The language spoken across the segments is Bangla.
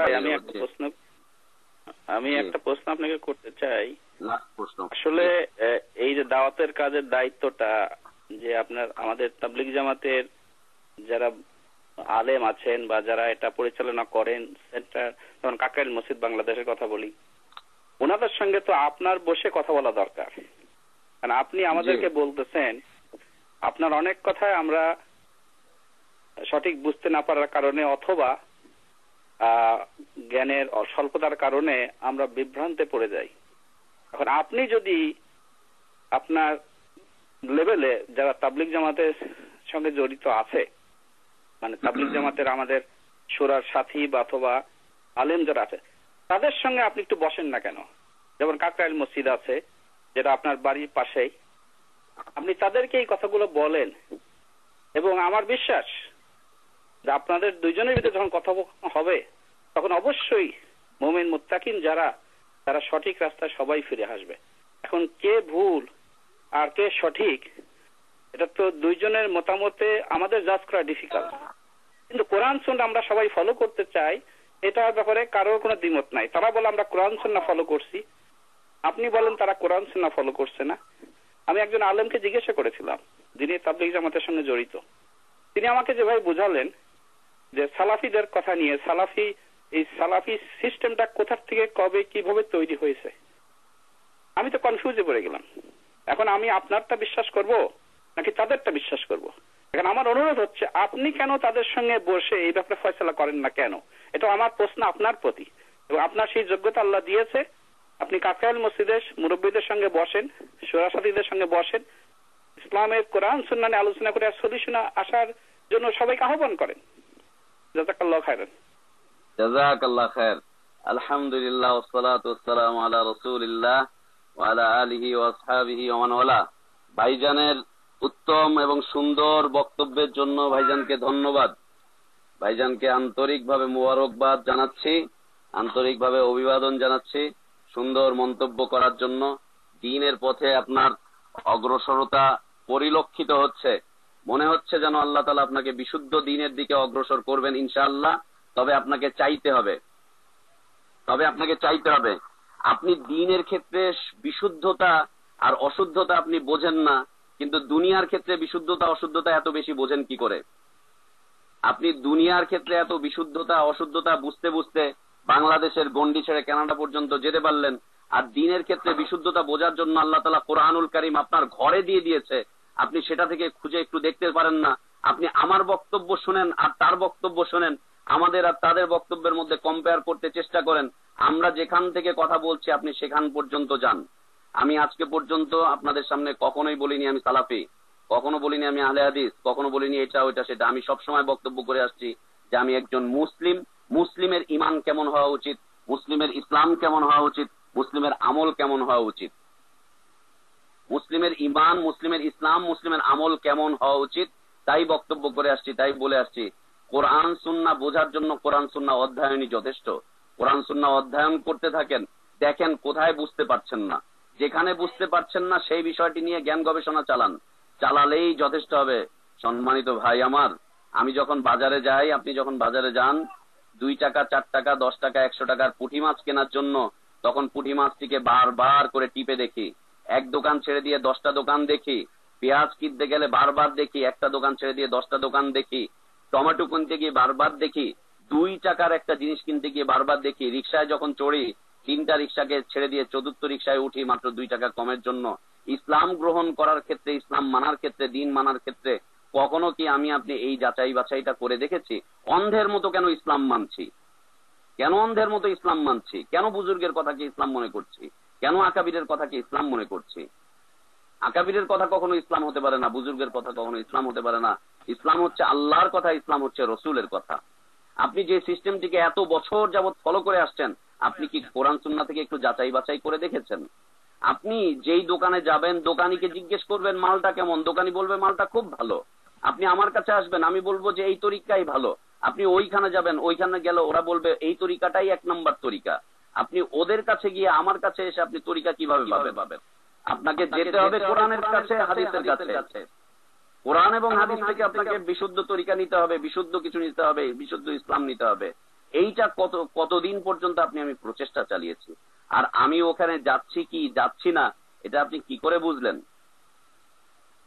আমি একটা প্রশ্ন আমি একটা প্রশ্ন আপনাকে করতে চাই। আসলে এই যে দাওয়াতের কাজের দায়িত্বটা যে আপনার আমাদের তাবলিগ জামাতের যারা আলেম আছেন বা যারা এটা পরিচালনা করেন সেন্টার যেমন কাকাইল মসজিদ বাংলাদেশের কথা বলি ওনাদের সঙ্গে তো আপনার বসে কথা বলা দরকার। কারণ আপনি আমাদেরকে বলতেছেন আপনার অনেক কথায় আমরা সঠিক বুঝতে না পারার কারণে অথবা জ্ঞানের স্বল্পতার কারণে আমরা বিভ্রান্তে পড়ে যাই। এখন আপনি যদি আপনার লেভেলে যারা তাবলিক জামাতের সঙ্গে জড়িত আছে মানে তাবলিক জামাতের আমাদের সুরার সাথী বা অথবা আলেম যারা আছে, তাদের সঙ্গে আপনি একটু বসেন না কেন? যেমন কাকরাইল মসজিদ আছে, যেটা আপনার বাড়ির পাশেই। আপনি তাদেরকে এই কথাগুলো বলেন। এবং আমার বিশ্বাস আপনাদের দুইজনের ভিতরে যখন কথা হবে, তখন অবশ্যই মোমেন মুত্তাকিন যারা, তারা সঠিক রাস্তায় সবাই ফিরে আসবে। এখন কে ভুল আর কে সঠিক, এটা তো দুইজনের মতামতে আমাদের জাজ করা ডিফিকাল্ট কিন্তু কোরআন সুন্না আমরা সবাই ফলো করতে চাই এটার ব্যাপারে কারোর কোনো দ্বিমত নাই। তারা বলে, আমরা কোরআন সুন্না ফলো করছি। আপনি বলেন, তারা কোরআন সুন্না ফলো করছে না? আমি একজন আলেমকে জিজ্ঞাসা করেছিলাম, যিনি তাবলিগ জামাতের সঙ্গে জড়িত। তিনি আমাকে যেভাবে বুঝালেন যে সালাফিদের কথা নিয়ে, সালাফি, এই সালাফি সিস্টেমটা কোথা থেকে, কবে, কীভাবে তৈরি হয়েছে? আমি তো কনফিউজে পড়ে গেলাম। এখন আমি আপনারটা বিশ্বাস করব, নাকি তাদেরটা বিশ্বাস করব? এখন আমার অনুরোধ হচ্ছে, আপনি কেন তাদের সঙ্গে বসে এই ব্যাপারে ফয়সলা করেন না কেন? এটা আমার প্রশ্ন, আপনার প্রতি। এবং আপনার সেই যোগ্যতা আল্লাহ দিয়েছে। আপনি কাকাইল মসজিদের মুরব্বীদের সঙ্গে বসেন, সোরাসাথীদের সঙ্গে বসেন, ইসলামের কোরআন সুন্নানে আলোচনা করে সলিউশনে আসার জন্য সবাইকে আহ্বান করেন। ভাইজানের উত্তম এবং সুন্দর বক্তব্যের জন্য ভাইজানকে ধন্যবাদ। ভাইজানকে আন্তরিকভাবে মুবারকবাদ জানাচ্ছি, আন্তরিকভাবে অভিবাদন জানাচ্ছি সুন্দর মন্তব্য করার জন্য। দিনের পথে আপনার অগ্রসরতা পরিলক্ষিত হচ্ছে। মনে হচ্ছে যেন আল্লাহ তালা আপনাকে বিশুদ্ধ দিনের দিকে অগ্রসর করবেন ইনশাআল্লাহ, তবে আপনাকে চাইতে হবে। তবে আপনাকে চাইতে হবে, আপনি দিনের ক্ষেত্রে বিশুদ্ধতা আর অশুদ্ধতা আপনি বোঝেন না, কিন্তু দুনিয়ার ক্ষেত্রে বিশুদ্ধতা, অশুদ্ধতা এত বেশি বোঝেন কি করে? আপনি দুনিয়ার ক্ষেত্রে এত বিশুদ্ধতা, অশুদ্ধতা বুঝতে বুঝতে বাংলাদেশের গন্ডি ছেড়ে কানাডা পর্যন্ত যেতে পারলেন, আর দিনের ক্ষেত্রে বিশুদ্ধতা বোঝার জন্য আল্লাহ তালা কোরআনুল করিম আপনার ঘরে দিয়ে দিয়েছে আপনি সেটা থেকে খুঁজে একটু দেখতে পারেন না। আপনি আমার বক্তব্য শুনেন আর তার বক্তব্য শোনেন। আমাদের আর তাদের বক্তব্যের মধ্যে কম্পেয়ার করতে চেষ্টা করেন। আমরা যেখান থেকে কথা বলছি, আপনি সেখান পর্যন্ত যান। আমি আজকে পর্যন্ত আপনাদের সামনে কখনোই বলিনি আমি সালাফি। কখনো বলিনি আমি আহলে হাদিস। কখনো বলিনি এটা, ওইটা, সেটা। আমি সবসময় বক্তব্য করে আসছি যে আমি একজন মুসলিম। মুসলিমের ইমান কেমন হওয়া উচিত? মুসলিমের ইসলাম কেমন হওয়া উচিত? মুসলিমের আমল কেমন হওয়া উচিত? মুসলিমের ইমান মুসলিমের ইসলাম, মুসলিমের আমল কেমন হওয়া উচিত? তাই বক্তব্য করে আসছি, তাই বলে আসছি। কোরআন সুন্না বোঝার জন্য কোরআন সুন্না অধ্যয়নই যথেষ্ট। কোরআন সুন্না অধ্যয়ন করতে থাকেন, দেখেন কোথায় বুঝতে পারছেন না। যেখানে বুঝতে পারছেন না, সেই বিষয়টি নিয়ে জ্ঞান গবেষণা চালান। চালালেই যথেষ্ট হবে। সম্মানিত ভাই আমার, আমি যখন বাজারে যাই, আপনি যখন বাজারে যান, দুই টাকা, চার টাকা, দশ টাকা, একশো টাকার পুঁটি মাছ কেনার জন্য, তখন পুঁটি মাছটিকে বারবার করে টিপে দেখি। এক দোকান ছেড়ে দিয়ে দশটা দোকান দেখি, পেঁয়াজ কিনতে গেলে বারবার দেখি, একটা দোকান ছেড়ে দিয়ে দশটা দোকান দেখি, টমেটো কিনতে গিয়ে বারবার দেখি, দুই টাকার একটা জিনিস কিনতে গিয়ে বারবার দেখি, রিক্সায় যখন চড়ি, তিনটা রিক্সাকে ছেড়ে দিয়ে চতুর্থ রিক্সায় উঠি মাত্র দুই টাকা কমের জন্য। ইসলাম গ্রহণ করার ক্ষেত্রে, ইসলাম মানার ক্ষেত্রে, দিন মানার ক্ষেত্রে, কখনো কি আমি আপনি এই যাচাই বাছাইটা করে দেখেছি? অন্ধের মতো কেন ইসলাম মানছি? কেন অন্ধের মতো ইসলাম মানছি? কেন বুজুর্গের কথা কথাকে ইসলাম মনে করছি? কেন আকাবিরের কথাকে ইসলাম মনে করছি? আকাবিরের কথা কখনো ইসলাম হতে পারে না, বুজুর্গের কথা কখনো ইসলাম হতে পারে না। ইসলাম হচ্ছে আল্লাহর কথা, ইসলাম হচ্ছে রসুলের কথা। আপনি যে সিস্টেমটিকে এত বছর যাবৎ ফলো করে আসছেন, আপনি কি কোরআন সুন্না থেকে একটু যাচাই বাছাই করে দেখেছেন? আপনি যেই দোকানে যাবেন, দোকানিকে জিজ্ঞেস করবেন, মালটা কেমন? দোকানি বলবে, মালটা খুব ভালো। আপনি আমার কাছে আসবেন, আমি বলব যে এই তরিকাই ভালো। আপনি ওইখানে যাবেন, ওইখানে গেলে ওরা বলবে, এই তরিকাটাই এক নম্বর তরিকা। আপনি ওদের কাছে গিয়ে আমার কাছে এসে আপনি তরিকা কীভাবে পাবেন? আপনাকে যেতে হবে কোরআনের কাছে হাদিসের কাছে। কোরআন এবং হাদিস থেকে আপনাকে বিশুদ্ধ তরিকা নিতে হবে বিশুদ্ধ কিছু নিতে হবে বিশুদ্ধ ইসলাম নিতে হবে। এইটা কত কতদিন পর্যন্ত আপনি আমি প্রচেষ্টা চালিয়েছি। আর আমি ওখানে যাচ্ছি কি যাচ্ছি না এটা আপনি কি করে বুঝলেন?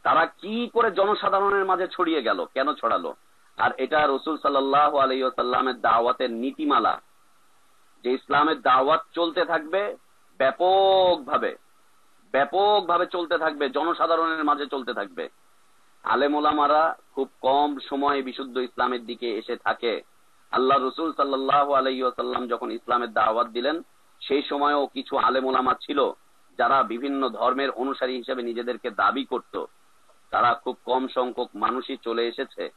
তারা কি করে জনসাধারণের মাঝে ছড়িয়ে গেল কেন ছড়ালো? আর এটা রসুল সাল্লাহ আলাইসাল্লামের দাওয়াতের নীতিমালা। যে ইসলামের দাওয়াত চলতে থাকবে ব্যাপকভাবে ব্যাপকভাবে চলতে থাকবে, জনসাধারণের মাঝে চলতে থাকবে। আলেমোলামারা খুব কম সময় বিশুদ্ধ ইসলামের দিকে এসে থাকে। আল্লাহ রসুল সাল্লাহ আলাইসাল্লাম যখন ইসলামের দাওয়াত দিলেন, সেই সময়ও কিছু আলেমোলামা ছিল যারা বিভিন্ন ধর্মের অনুসারী হিসেবে নিজেদেরকে দাবি করত। তারা খুব কম সংখ্যক মানুষই চলে এসেছে।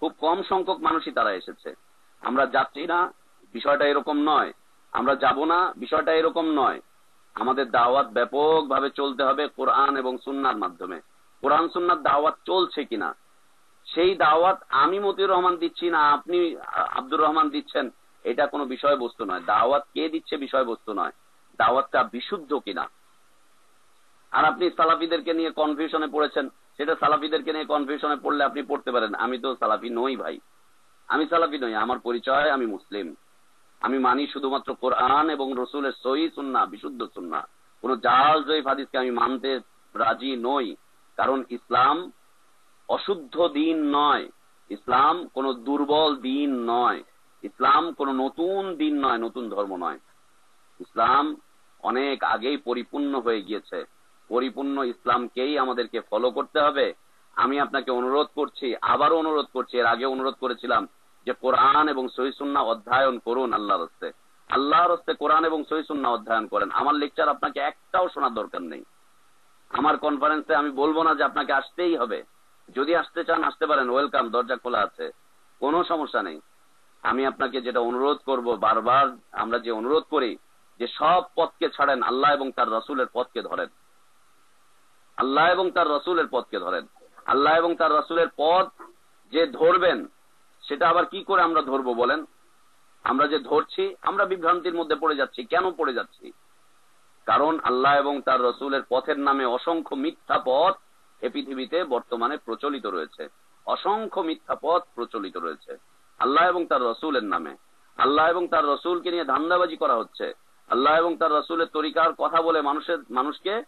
খুব কম সংখ্যক মানুষই তারা এসেছে। আমরা যাচ্ছি না বিষয়টা এরকম নয়। আমরা যাব না, বিষয়টা এরকম নয়। আমাদের দাওয়াত ব্যাপকভাবে চলতে হবে কোরআন এবং সুন্নার মাধ্যমে। কোরআন, সুন্নার দাওয়াত চলছে কিনা? সেই দাওয়াত আমি মতিউর রহমান দিচ্ছি না, আপনি আব্দুর রহমান দিচ্ছেন, এটা কোনো বিষয়বস্তু নয়। দাওয়াত কে দিচ্ছে বিষয়বস্তু নয়। দাওয়াতটা বিশুদ্ধ কিনা? আর আপনি সালাফিদেরকে নিয়ে কনফিউশনে পড়েছেন। সেটা সালাফিদেরকে নিয়ে কনফিউশনে পড়লে আপনি পড়তে পারেন। আমি তো সালাফি নই ভাই। আমি সালাফি নই, আমার পরিচয় আমি মুসলিম। আমি মানি শুধুমাত্র কোরআন এবং রসুলের সহি সুন্না বিশুদ্ধ সুন্না কোন জাল জয়ীফ হাদিসকে আমি মানতে রাজি নই, কারণ ইসলাম অশুদ্ধ দিন নয়। ইসলাম কোন দুর্বল দিন নয়। ইসলাম কোন নতুন দিন নয়, নতুন ধর্ম নয়। ইসলাম অনেক আগেই পরিপূর্ণ হয়ে গিয়েছে। পরিপূর্ণ ইসলামকেই আমাদেরকে ফলো করতে হবে। আমি আপনাকে অনুরোধ করছি, আবারও অনুরোধ করছি, এর আগে অনুরোধ করেছিলাম যে কোরআন এবং সহিসুন্না অধ্যয়ন করুন আল্লাহর হস্তে। আল্লাহর হস্তে কোরআন এবং সহিসুন্না অধ্যয়ন করেন। আমার লেকচার আপনাকে একটাও শোনার দরকার নেই। আমার কনফারেন্সে আমি বলব না যে আপনাকে আসতেই হবে। যদি আসতে চান, আসতে পারেন। ওয়েলকাম দরজা খোলা আছে। কোনো সমস্যা নেই। আমি আপনাকে যেটা অনুরোধ করব, বারবার আমরা যে অনুরোধ করি, যে সব পথকে ছাড়েন, আল্লাহ এবং তার রসুলের পথকে ধরেন। আল্লাহ এবং তার রসুলের পথকে ধরেন। আল্লাহ এবং তার রসুলের পথ যে ধরবেন সেটা আবার কি করে আমরা ধরবো বলেন? আমরা যে ধরছি, আমরা বিভ্রান্তির মধ্যে পড়ে যাচ্ছি। কেন পড়ে যাচ্ছি? কারণ আল্লাহ এবং তার রসুলের পথের নামে অসংখ্য মিথ্যা পথ এ পৃথিবীতে বর্তমানে প্রচলিত রয়েছে। অসংখ্য মিথ্যা পথ প্রচলিত রয়েছে। আল্লাহ এবং তার রসুলের নামে। আল্লাহ এবং তার রসুলকে নিয়ে ধান্দাবাজি করা হচ্ছে। আল্লাহ এবং তার রসুলের তরিকার কথা বলে মানুষের, মানুষকে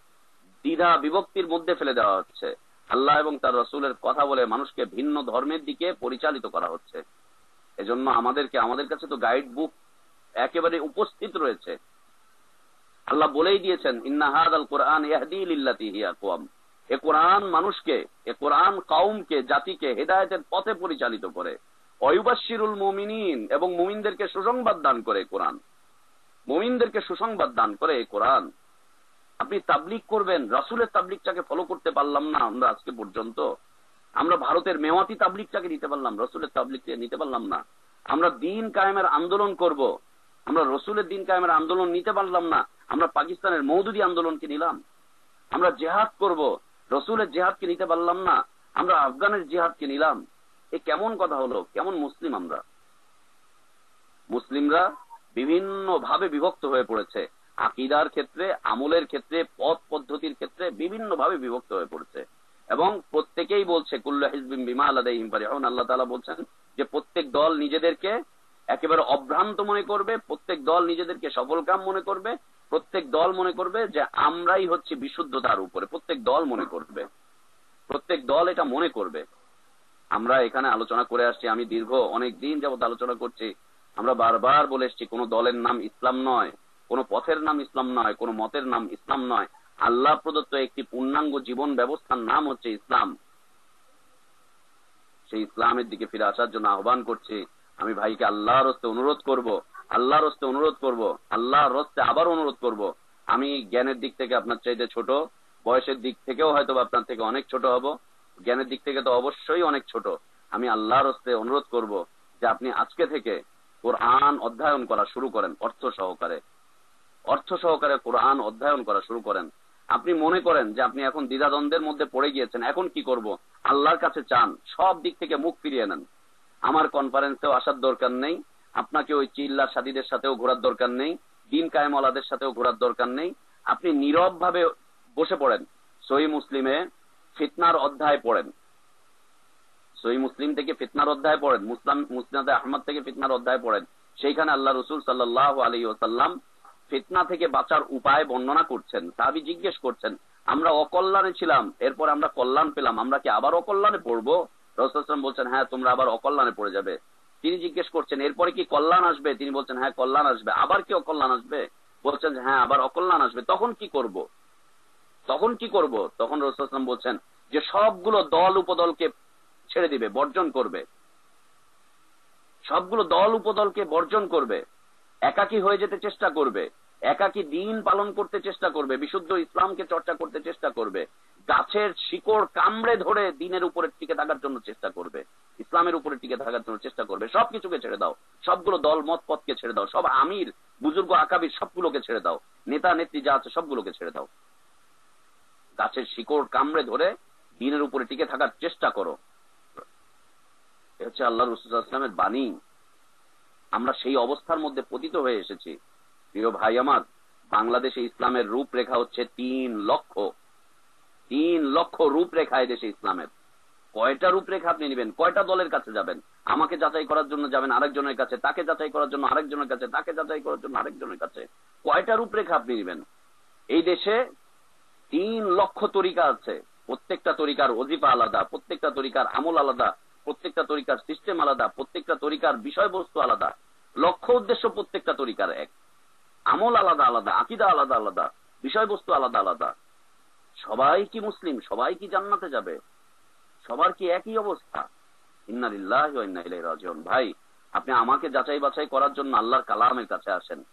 দ্বিধা বিভক্তির মধ্যে ফেলে দেওয়া হচ্ছে। আল্লাহ এবং তার রসুলের কথা বলে মানুষকে ভিন্ন ধর্মের দিকে পরিচালিত করা হচ্ছে। এজন্য আমাদেরকে, আমাদের কাছে তো গাইড বুক একেবারে উপস্থিত রয়েছে। আল্লাহ বলেই দিয়েছেন ইন্নাহাদ আল কোরআন এ কোরআন মানুষকে, এ কোরআন কাউমকে, জাতিকে হেদায়তের পথে পরিচালিত করে। অয়ুবাশিরুল মুমিনিন এবং মুমিনদেরকে সুসংবাদ দান করে কোরআন। মুমিনদেরকে সুসংবাদ দান করে এই কোরআন। আপনি তাবলিক করবেন, রাসুলের তাবলিকটাকে ফলো করতে পারলাম না আমরা আজকে পর্যন্ত। আমরা ভারতের মেওয়াতি তাবলিকটাকে নিতে পারলাম, রসুলের তাবলিককে নিতে পারলাম না। আমরা দিন কায়েমের আন্দোলন করব, আমরা রসুলের দিন কায়েমের আন্দোলন নিতে পারলাম না, আমরা পাকিস্তানের মৌদুদি আন্দোলনকে নিলাম। আমরা জেহাদ করব, রসুলের জেহাদকে নিতে পারলাম না, আমরা আফগানের জেহাদকে নিলাম। এ কেমন কথা হলো? কেমন মুসলিম আমরা? মুসলিমরা বিভিন্ন ভাবে বিভক্ত হয়ে পড়েছে। আকিদার ক্ষেত্রে, আমলের ক্ষেত্রে, পথ পদ্ধতির ক্ষেত্রে বিভিন্ন ভাবে বিভক্ত হয়ে পড়েছে। এবং প্রত্যেকেই বলছে, কুল্লা হিজবিম বিমা আল্লাহ পারে এখন আল্লাহ তালা বলছেন যে প্রত্যেক দল নিজেদেরকে একেবারে অভ্রান্ত মনে করবে, প্রত্যেক দল নিজেদেরকে সফল কাম মনে করবে, প্রত্যেক দল মনে করবে যে আমরাই হচ্ছে বিশুদ্ধতার উপরে, প্রত্যেক দল মনে করবে, প্রত্যেক দল এটা মনে করবে। আমরা এখানে আলোচনা করে আসছি, আমি দীর্ঘ অনেক দিন যাবত আলোচনা করছি, আমরা বারবার বলে এসছি, কোন দলের নাম ইসলাম নয় কোন পথের নাম ইসলাম নয়, কোন মতের নাম ইসলাম নয়। আল্লাহ প্রদত্ত একটি পূর্ণাঙ্গ জীবন ব্যবস্থার নাম হচ্ছে ইসলাম। সেই ইসলামের দিকে ফিরে আসার জন্য আহ্বান করছি, আমি ভাইকে আল্লাহর হস্তে অনুরোধ করব, আল্লাহর হস্তে অনুরোধ করব, আল্লাহর হস্তে আবার অনুরোধ করব। আমি জ্ঞানের দিক থেকে আপনার চাইতে ছোট, বয়সের দিক থেকেও হয়তো আপনার থেকে অনেক ছোট হব, জ্ঞানের দিক থেকে তো অবশ্যই অনেক ছোট। আমি আল্লাহর হস্তে অনুরোধ করব যে আপনি আজকে থেকে কোরআন অধ্যয়ন করা শুরু করেন অর্থ সহকারে। অর্থ সহকারে কোরআন অধ্যয়ন করা শুরু করেন। আপনি মনে করেন যে আপনি এখন দ্বিধাদ্বন্দ্বের মধ্যে পড়ে গিয়েছেন, এখন কি করব? আল্লাহর কাছে চান, সব দিক থেকে মুখ ফিরিয়ে নেন। আমার কনফারেন্সেও আসার দরকার নেই, আপনাকে ওই চিল্লা সাদীদের সাথেও ঘোরার দরকার নেই, দিন কায়েমলাদের সাথেও ঘোরার দরকার নেই। আপনি নীরব ভাবে বসে পড়েন, সহি মুসলিমে ফিতনার অধ্যায় পড়েন। সহি মুসলিম থেকে ফিতনার অধ্যায় পড়েন, মুসলাম মুসনাদে আহমদ থেকে ফিতনার অধ্যায় পড়েন। সেইখানে আল্লাহ রসুল সাল্লাহ আলী ওসাল্লাম ফিতনা থেকে বাঁচার উপায় বর্ণনা করছেন তাবি জিজ্ঞেস করছেন, আমরা অকল্যাণে ছিলাম, এরপর আমরা কল্যাণ পেলাম, আমরা কি আবার অকল্যাণে পড়ব? রসুলাম বলছেন হ্যাঁ তোমরা আবার অকল্যাণে পড়ে যাবে। তিনি জিজ্ঞেস করছেন, এরপরে কি কল্যাণ আসবে? তিনি বলছেন হ্যাঁ কল্যাণ আসবে। আবার কি অকল্যাণ আসবে? বলছেন হ্যাঁ আবার অকল্যাণ আসবে। তখন কি করব? তখন কি করব? তখন রসুলাম বলছেন, যে সবগুলো দল উপদলকে ছেড়ে দিবে, বর্জন করবে। সবগুলো দল উপদলকে বর্জন করবে। একাকি হয়ে যেতে চেষ্টা করবে, একাকি দিন পালন করতে চেষ্টা করবে, বিশুদ্ধ ইসলামকে চর্চা করতে চেষ্টা করবে, গাছের শিকড় কামড়ে ধরে দিনের উপরে টিকে থাকার জন্য চেষ্টা করবে, ইসলামের উপরে টিকে থাকার জন্য চেষ্টা করবে, সবকিছুকে ছেড়ে দাও, সবগুলো দল, মত, পথকে ছেড়ে দাও, সব আমির, বুজুর্গ, আকাবির সবগুলোকে ছেড়ে দাও, নেতা, নেত্রী যা আছে সবগুলোকে ছেড়ে দাও। গাছের শিকড় কামড়ে ধরে দিনের উপরে টিকে থাকার চেষ্টা করো। হচ্ছে আল্লাহ রসুলামের বাণী। আমরা সেই অবস্থার মধ্যে পতিত হয়ে এসেছি। প্রিয় ভাই আমার, বাংলাদেশে ইসলামের রূপরেখা হচ্ছে তিন লক্ষ। তিন লক্ষ রূপরেখা দেশে ইসলামের। কয়টা রূপরেখা আপনি নেবেন? কয়টা দলের কাছে যাবেন? আমাকে যাচাই করার জন্য যাবেন আরেকজনের কাছে, তাকে যাচাই করার জন্য আরেকজনের কাছে, তাকে যাচাই করার জন্য আরেকজনের কাছে। কয়টা রূপরেখা আপনি নেবেন? এই দেশে তিন লক্ষ তরিকা আছে। প্রত্যেকটা তরিকার অজিফা আলাদা, প্রত্যেকটা তরিকার আমল আলাদা। প্রত্যেকটা তরিকার সিস্টেম আলাদা, প্রত্যেকটা তরিকার বিষয়বস্তু আলাদা। লক্ষ্য, উদ্দেশ্য প্রত্যেকটা তরিকার এক। আমল আলাদা আলাদা। আকিদা আলাদা আলাদা। বিষয়বস্তু আলাদা আলাদা। সবাই কি মুসলিম? সবাই কি জান্নাতে যাবে? সবার কি একই অবস্থা? ইন্নারিল্লাহ রাজন ভাই, আপনি আমাকে যাচাই বাছাই করার জন্য আল্লাহর কালামের কাছে আসেন।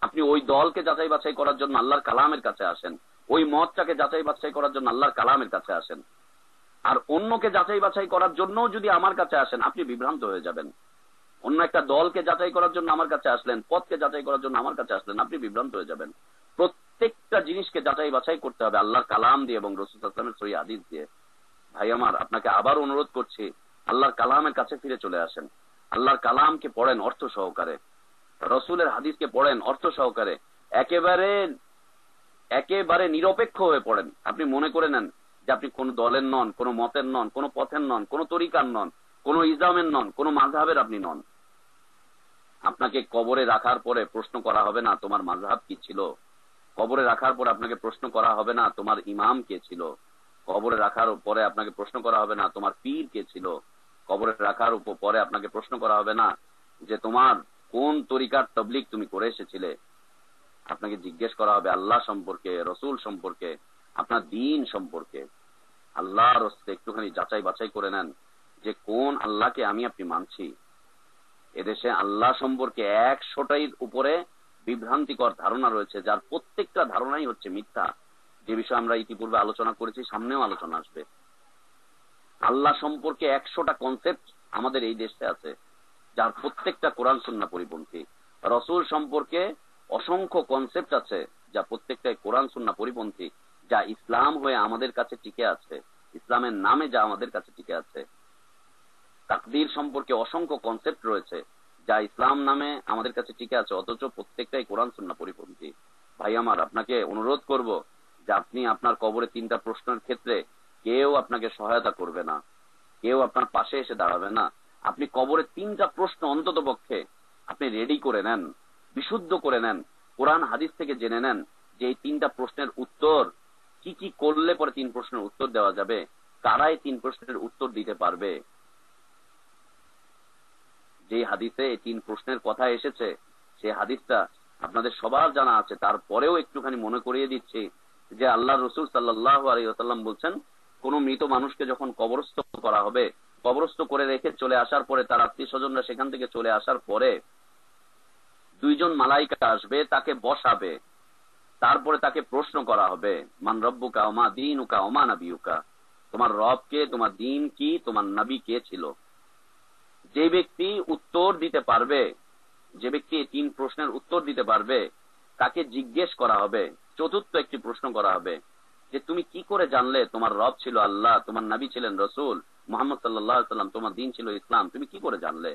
আপনি ওই দলকে যাচাই বাছাই করার জন্য আল্লাহর কালামের কাছে আসেন। ওই মতটাকে যাচাই বাছাই করার জন্য আল্লাহর কালামের কাছে আসেন। আর অন্যকে যাচাই বাছাই করার জন্য যদি আমার কাছে আসেন, আপনি বিভ্রান্ত হয়ে যাবেন। অন্য একটা দলকে যাচাই করার জন্য আমার কাছে আসলেন, পথকে যাচাই করার জন্য আমার কাছে আসলেন, আপনি বিভ্রান্ত হয়ে যাবেন। প্রত্যেকটা জিনিসকে যাচাই বাছাই করতে হবে আল্লাহর কালাম দিয়ে এবং রসুল আসলামের সই আদিস দিয়ে। ভাই, আমার আপনাকে আবার অনুরোধ করছি, আল্লাহর কালামের কাছে ফিরে চলে আসেন। আল্লাহর কালামকে পড়েন অর্থ সহকারে। রসুলের হাদিসকে পড়েন অর্থ সহকারে। একেবারে একেবারে নিরপেক্ষ হয়ে পড়েন। আপনি মনে করে নেন যে আপনি কোন দলের নন, কোন মতের নন, কোন পথের নন, কোন তরিকার নন, কোন ইসলামের নন, কোন মাঝহাবের আপনি নন। আপনাকে কবরে রাখার পরে প্রশ্ন করা হবে না, তোমার মাঝহাব কি ছিল? কবরে রাখার পরে আপনাকে প্রশ্ন করা হবে না, তোমার ইমাম কে ছিল? কবরে রাখার পরে আপনাকে প্রশ্ন করা হবে না, তোমার পীর কে ছিল? কবরে রাখার পরে আপনাকে প্রশ্ন করা হবে না যে তোমার কোন তরিকার তবলিক তুমি করে এসেছিলে? আপনাকে জিজ্ঞেস করা হবে আল্লাহ সম্পর্কে, রসুল সম্পর্কে আপনার দিন সম্পর্কে। আল্লাহর একটুখানি যাচাই বাছাই করে নেন যে কোন আল্লাহকে আমি আপনি মানছি। এদেশে আল্লাহ সম্পর্কে একশোটাই উপরে বিভ্রান্তিকর ধারণা রয়েছে, যার প্রত্যেকটা ধারণাই হচ্ছে মিথ্যা। যে বিষয়ে আমরা ইতিপূর্বে আলোচনা করেছি, সামনেও আলোচনা আসবে। আল্লাহ সম্পর্কে একশোটা কনসেপ্ট আমাদের এই দেশে আছে, যার প্রত্যেকটা কোরআন সুন্না পরিপন্থী। রসুল সম্পর্কে অসংখ্য কনসেপ্ট আছে, যা প্রত্যেকটাই কোরআন সুন্না পরিপন্থী। যা ইসলাম হয়ে আমাদের কাছে টিকে আছে, ইসলামের নামে যা আমাদের কাছে টিকে আছে। তাকদির সম্পর্কে অসংখ্য কনসেপ্ট রয়েছে, যা ইসলাম নামে আমাদের কাছে টিকে আছে, অথচ প্রত্যেকটাই কোরআন সুন্না পরিপন্থী। ভাই, আমার আপনাকে অনুরোধ করব যে আপনি আপনার কবরে তিনটা প্রশ্নের ক্ষেত্রে কেউ আপনাকে সহায়তা করবে না, কেউ আপনার পাশে এসে দাঁড়াবে না। আপনি কবরে তিনটা প্রশ্ন অন্তত পক্ষে আপনি রেডি করে নেন, বিশুদ্ধ করে নেন, কোরআন, হাদিস থেকে জেনে নেন যে এই তিনটা প্রশ্নের উত্তর কি কি করলে পরে তিন প্রশ্নের উত্তর দেওয়া যাবে? কারাই তিন প্রশ্নের উত্তর দিতে পারবে? যে হাদিসে তিন প্রশ্নের কথা এসেছে সেই হাদিসটা আপনাদের সবার জানা আছে। তারপরেও একটুখানি মনে করিয়ে দিচ্ছি যে আল্লাহ রসুল সাল্লাহ আলাইসাল্লাম বলছেন, কোন মৃত মানুষকে যখন কবরস্থ করা হবে, কবরস্থ করে রেখে চলে আসার পরে তার আত্মীয় স্বজনরা সেখান থেকে চলে আসার পরে দুইজন মালাইকা আসবে, তাকে বসাবে। তারপরে তাকে প্রশ্ন করা হবে, মান রব্বুকা ওমা দিন উকা ওমা নাবিউকা তোমার রব কে, তোমার দিন কি, তোমার নাবি কে ছিল? যে ব্যক্তি উত্তর দিতে পারবে, যে ব্যক্তি তিন প্রশ্নের উত্তর দিতে পারবে, তাকে জিজ্ঞেস করা হবে, চতুর্থ একটি প্রশ্ন করা হবে, যে তুমি কি করে জানলে তোমার রব ছিল আল্লাহ, তোমার নাবি ছিলেন রসুল, মোহাম্মদ সাল্লাম, তোমার দিন ছিল ইসলাম, তুমি কি করে জানলে?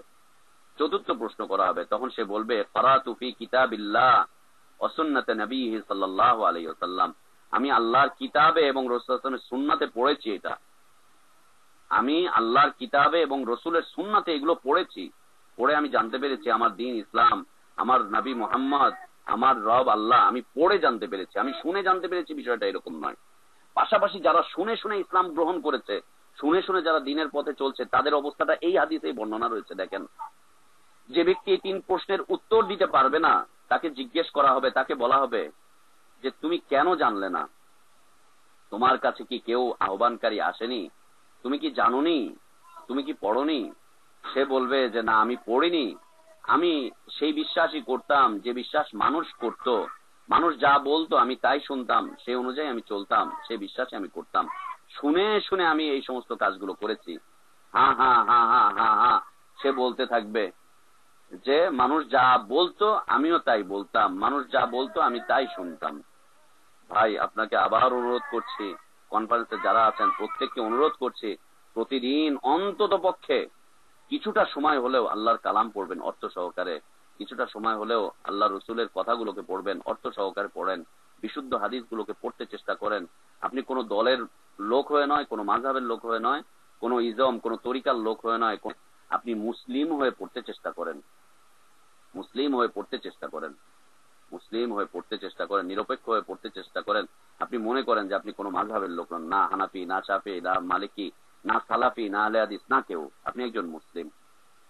চতুর্থ প্রশ্ন করা হবে, তখন সে বলবে ফরা তুফি কিতাবিল্লাহ। অসুন্নতে নবী সাল্লাহ আলাইসাল্লাম আমি আল্লাহর কিতাবে এবং রসুলের সুন্নাতে পড়েছি এটা। আমি আল্লাহর কিতাবে এবং রসুলের সুন্নাতে এগুলো পড়েছি। পড়ে আমি জানতে পেরেছি আমার দিন ইসলাম, আমার নবী মোহাম্মদ, আমার রব আল্লাহ, আমি পড়ে জানতে পেরেছি। আমি শুনে জানতে পেরেছি বিষয়টা এরকম নয়। পাশাপাশি যারা শুনে শুনে ইসলাম গ্রহণ করেছে, শুনে শুনে যারা দিনের পথে চলছে, তাদের অবস্থাটা এই হাদিসেই বর্ণনা রয়েছে, দেখেন। যে ব্যক্তি এই তিন প্রশ্নের উত্তর দিতে পারবে না তাকে জিজ্ঞেস করা হবে, তাকে বলা হবে যে তুমি কেন জানলে না? তোমার কাছে কি কেউ আহ্বানকারী আসেনি? তুমি কি জানোনি? তুমি কি পড়নি? সে বলবে যে না, আমি পড়িনি। আমি সেই বিশ্বাসই করতাম, যে বিশ্বাস মানুষ করত। মানুষ যা বলতো আমি তাই শুনতাম সেই অনুযায়ী আমি চলতাম সেই বিশ্বাসে আমি করতাম। শুনে শুনে আমি এই সমস্ত কাজগুলো করেছি। হা হা হা হা হা হা, সে বলতে থাকবে যে মানুষ যা বলতো, আমিও তাই বলতাম। মানুষ যা বলতো, আমি তাই শুনতাম। ভাই, আপনাকে আবার অনুরোধ করছি কনফারেন্সে যারা আছেন, প্রত্যেককে অনুরোধ করছি, প্রতিদিন অন্তত পক্ষে কিছুটা সময় হলেও আল্লাহর কালাম পড়বেন অর্থ সহকারে। কিছুটা সময় হলেও আল্লাহ রসুলের কথাগুলোকে পড়বেন, অর্থ সহকারে পড়েন, বিশুদ্ধ হাদিসগুলোকে পড়তে চেষ্টা করেন। আপনি কোনো দলের লোক হয়ে নয়, কোনো মাঝহের লোক হয়ে নয়, কোনো ইজম, কোনো তরিকার লোক হয়ে নয় আপনি মুসলিম হয়ে পড়তে চেষ্টা করেন। মুসলিম হয়ে পড়তে চেষ্টা করেন। মুসলিম হয়ে পড়তে চেষ্টা করেন, নিরপেক্ষ হয়ে পড়তে চেষ্টা করেন। আপনি মনে করেন যে আপনি কোনো মাঝহের লোক নন, না হানাফি, না চাপি না মালিকি, না সালাফি, না আলে আদিস না কেউ। আপনি একজন মুসলিম।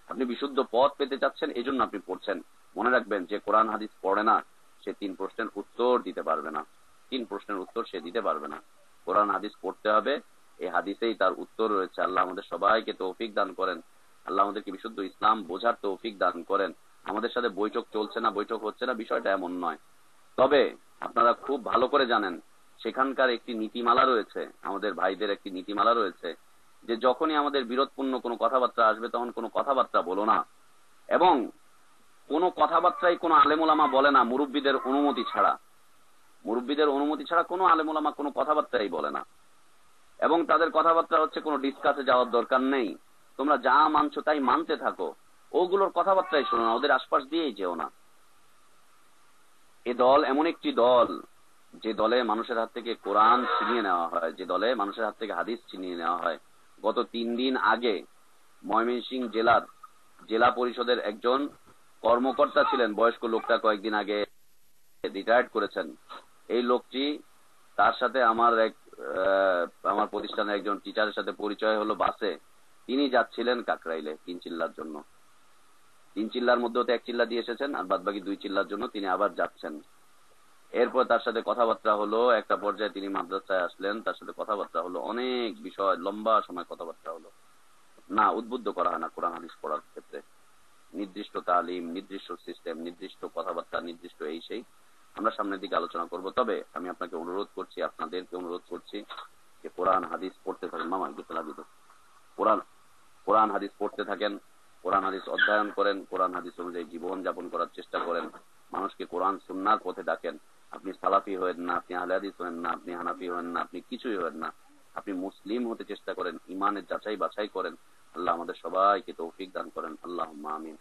আপনি বিশুদ্ধ পথ পেতে চাচ্ছেন এই জন্য আপনি পড়ছেন। মনে রাখবেন যে কোরআন, হাদিস পড়ে না, সে তিন প্রশ্নের উত্তর দিতে পারবে না। তিন প্রশ্নের উত্তর সে দিতে পারবে না। কোরআন, হাদিস পড়তে হবে এই হাদিসেই তার উত্তর রয়েছে। আল্লাহ আমাদের সবাইকে তৌফিক দান করেন। আল্লাহ আমাদেরকে বিশুদ্ধ ইসলাম বোঝার তৌফিক দান করেন। আমাদের সাথে বৈঠক চলছে না, বৈঠক হচ্ছে না, বিষয়টা এমন নয়। তবে আপনারা খুব ভালো করে জানেন, সেখানকার একটি নীতিমালা রয়েছে, আমাদের ভাইদের একটি নীতিমালা রয়েছে, যে যখনই আমাদের বিরোধপূর্ণ কোনো কথাবার্তা আসবে, তখন কোনো কথাবার্তা বলো না। এবং কোনো কথাবার্তাই কোনো আলেমুলামা বলে না, মুরব্বীদের অনুমতি ছাড়া। মুরব্বীদের অনুমতি ছাড়া কোনো আলেমুলামা কোনো কথাবার্তাই বলে না। এবং তাদের কথাবার্তা হচ্ছে কোনো ডিসকাসে যাওয়ার দরকার নেই। তোমরা যা মানছো তাই মানতে থাকো। ওগুলোর কথাবার্তাই শোনো না, ওদের আশপাশ দিয়েই যেও না। এ দল এমন একটি দল, যে দলে মানুষের হাত থেকে কোরআন ছিনিয়ে নেওয়া হয়, যে দলে মানুষের হাত থেকে হাদিস ছিনিয়ে নেওয়া হয়। গত তিন দিন আগে ময়মনসিং জেলার জেলা পরিষদের একজন কর্মকর্তা ছিলেন, বয়স্ক লোকটা কয়েকদিন আগে রিটায়ার্ড করেছেন। এই লোকটি, তার সাথে আমার এক আমার প্রতিষ্ঠানের একজন টিচারের সাথে পরিচয় হলো বাসে। তিনি যাচ্ছিলেন কাকরাইলে, তিন চিল্লার জন্য। তিন চিল্লার মধ্যে তো এক চিল্লা দিয়ে এসেছেন, আর বাদ বাকি দুই চিল্লার জন্য তিনি আবার যাচ্ছেন। এরপর তার সাথে কথাবার্তা হলো, একটা পর্যায়ে তিনি মাদ্রাসায় আসলেন, তার সাথে কথাবার্তা হলো, অনেক বিষয়, লম্বা সময় কথাবার্তা হলো। না, উদ্বুদ্ধ করা হয় না কোরআন হাদিস পড়ার ক্ষেত্রে। নির্দিষ্ট তালিম, নির্দিষ্ট সিস্টেম নির্দিষ্ট কথাবার্তা, নির্দিষ্ট এই সেই। আমরা সামনের দিকে আলোচনা করব। তবে আমি আপনাকে অনুরোধ করছি, আপনাদেরকে অনুরোধ করছি যে কোরআন হাদিস পড়তে থাকেন। মামা, একটু কোরআন কোরআন হাদিস পড়তে থাকেন কোরআন হাদিস অধ্যয়ন করেন কোরআন হাদিস অনুযায়ী জীবন যাপন করার চেষ্টা করেন মানুষকে কোরআন সুন্নার পথে ডাকেন আপনি সালাফি হয়েন না আপনি আহলে হাদিস হয়েন না আপনি হানাফি হয়েন না আপনি কিছুই হয়েন না আপনি মুসলিম হতে চেষ্টা করেন ইমানের যাচাই বাছাই করেন আল্লাহ আমাদের সবাইকে তৌফিক দান করেন আল্লাহ আমিন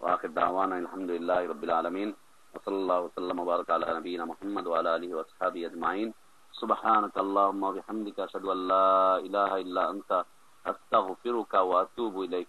واخر دعوانا الحمد لله رب العالمين وصلى الله وسلم وبارك على نبينا محمد وعلى اله واصحابه اجمعين سبحانك اللهم وبحمدك اشهد ان لا اله الا انت استغفرك واتوب اليك